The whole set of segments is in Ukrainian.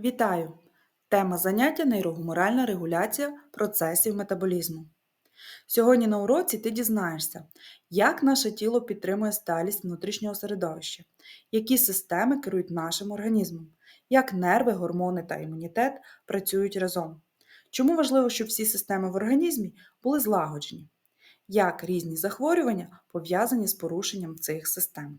Вітаю! Тема заняття нейрогуморальна регуляція процесів метаболізму. Сьогодні на уроці ти дізнаєшся, як наше тіло підтримує сталість внутрішнього середовища, які системи керують нашим організмом, як нерви, гормони та імунітет працюють разом. Чому важливо, щоб всі системи в організмі були злагоджені, як різні захворювання пов'язані з порушенням цих систем.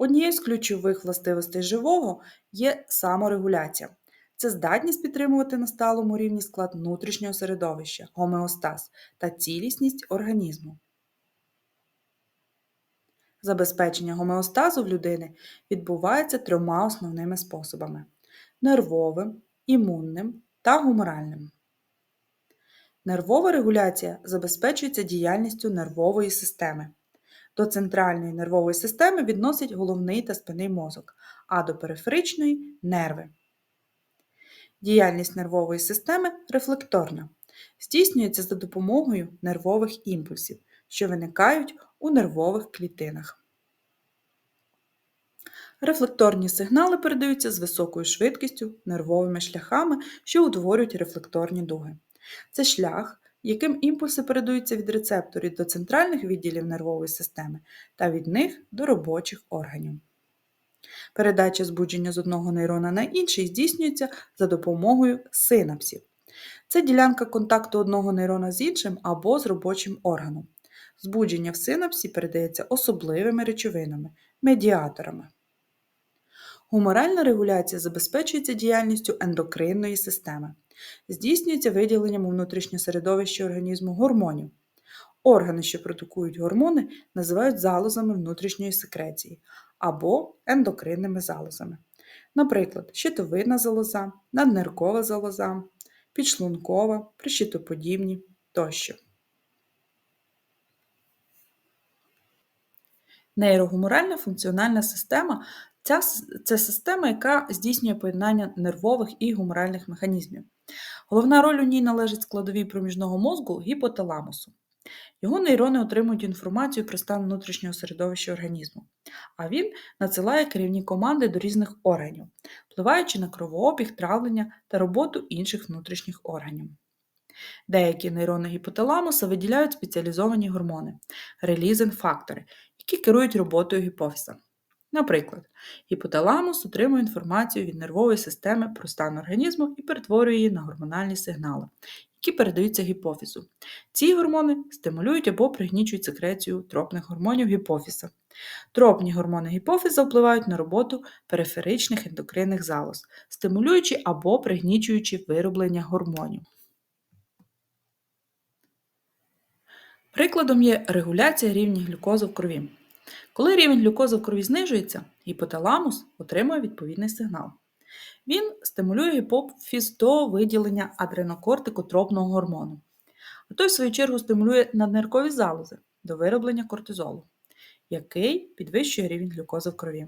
Однією з ключових властивостей живого є саморегуляція. Це здатність підтримувати на сталому рівні склад внутрішнього середовища, гомеостаз та цілісність організму. Забезпечення гомеостазу в людини відбувається трьома основними способами: нервовим, імунним та гуморальним. Нервова регуляція забезпечується діяльністю нервової системи. До центральної нервової системи відносять головний та спинний мозок, а до периферичної нерви. Діяльність нервової системи рефлекторна, здійснюється за допомогою нервових імпульсів, що виникають у нервових клітинах. Рефлекторні сигнали передаються з високою швидкістю нервовими шляхами, що утворюють рефлекторні дуги. Це шлях, яким імпульси передаються від рецепторів до центральних відділів нервової системи та від них до робочих органів. Передача збудження з одного нейрона на інший здійснюється за допомогою синапсів. Це ділянка контакту одного нейрона з іншим або з робочим органом. Збудження в синапсі передається особливими речовинами медіаторами. Гуморальна регуляція забезпечується діяльністю ендокринної системи. Здійснюється виділенням у внутрішнє середовище організму гормонів. Органи, що продукують гормони, називають залозами внутрішньої секреції або ендокринними залозами. Наприклад, щитовидна залоза, надниркова залоза, підшлункова, прищитоподібні тощо. Нейрогуморальна функціональна система Ця, це система, яка здійснює поєднання нервових і гуморальних механізмів. Головна роль у ній належить складовій проміжного мозку гіпоталамусу. Його нейрони отримують інформацію про стан внутрішнього середовища організму, а він надсилає керівні команди до різних органів, впливаючи на кровообіг, травлення та роботу інших внутрішніх органів. Деякі нейрони гіпоталамуса виділяють спеціалізовані гормони релізен-фактори, які керують роботою гіпофіза. Наприклад, гіпоталамус отримує інформацію від нервової системи про стан організму і перетворює її на гормональні сигнали, які передаються гіпофізу. Ці гормони стимулюють або пригнічують секрецію тропних гормонів гіпофіза. Тропні гормони гіпофіза впливають на роботу периферичних ендокринних залоз, стимулюючи або пригнічуючи вироблення гормонів. Прикладом є регуляція рівня глюкози в крові. Коли рівень глюкози в крові знижується, гіпоталамус отримує відповідний сигнал. Він стимулює гіпофіз до виділення адренокортикотропного гормону, а той, в свою чергу, стимулює надниркові залози до вироблення кортизолу, який підвищує рівень глюкози в крові.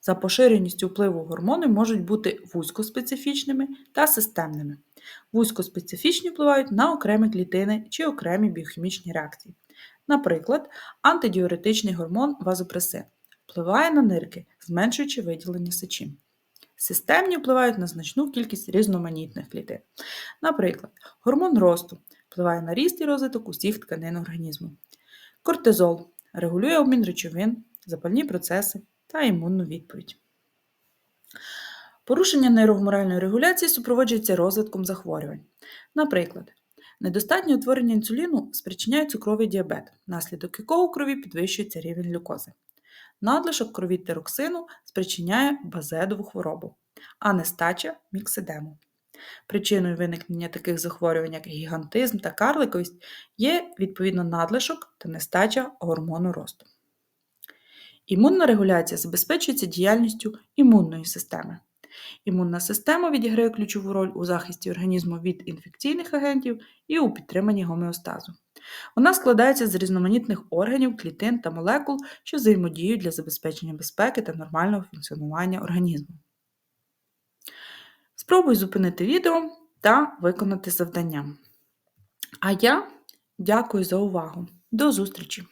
За поширеністю впливу гормони можуть бути вузькоспецифічними та системними. Вузькоспецифічні впливають на окремі клітини чи окремі біохімічні реакції. Наприклад, антидіуретичний гормон вазопресин впливає на нирки, зменшуючи виділення сечі. Системні впливають на значну кількість різноманітних клітин. Наприклад, гормон росту впливає на ріст і розвиток усіх тканин організму. Кортизол регулює обмін речовин, запальні процеси та імунну відповідь. Порушення нейрогуморальної регуляції супроводжується розвитком захворювань. Наприклад, Недостатнє утворення інсуліну спричиняє цукровий діабет, внаслідок якого у крові підвищується рівень глюкози. Надлишок крові тироксину спричиняє базедову хворобу, а нестача міксидему. Причиною виникнення таких захворювань, як гігантизм та карликовість, є відповідно надлишок та нестача гормону росту. Імунна регуляція забезпечується діяльністю імунної системи. Імунна система відіграє ключову роль у захисті організму від інфекційних агентів і у підтриманні гомеостазу. Вона складається з різноманітних органів, клітин та молекул, що взаємодіють для забезпечення безпеки та нормального функціонування організму. Спробуй зупинити відео та виконати завдання. А я дякую за увагу. До зустрічі!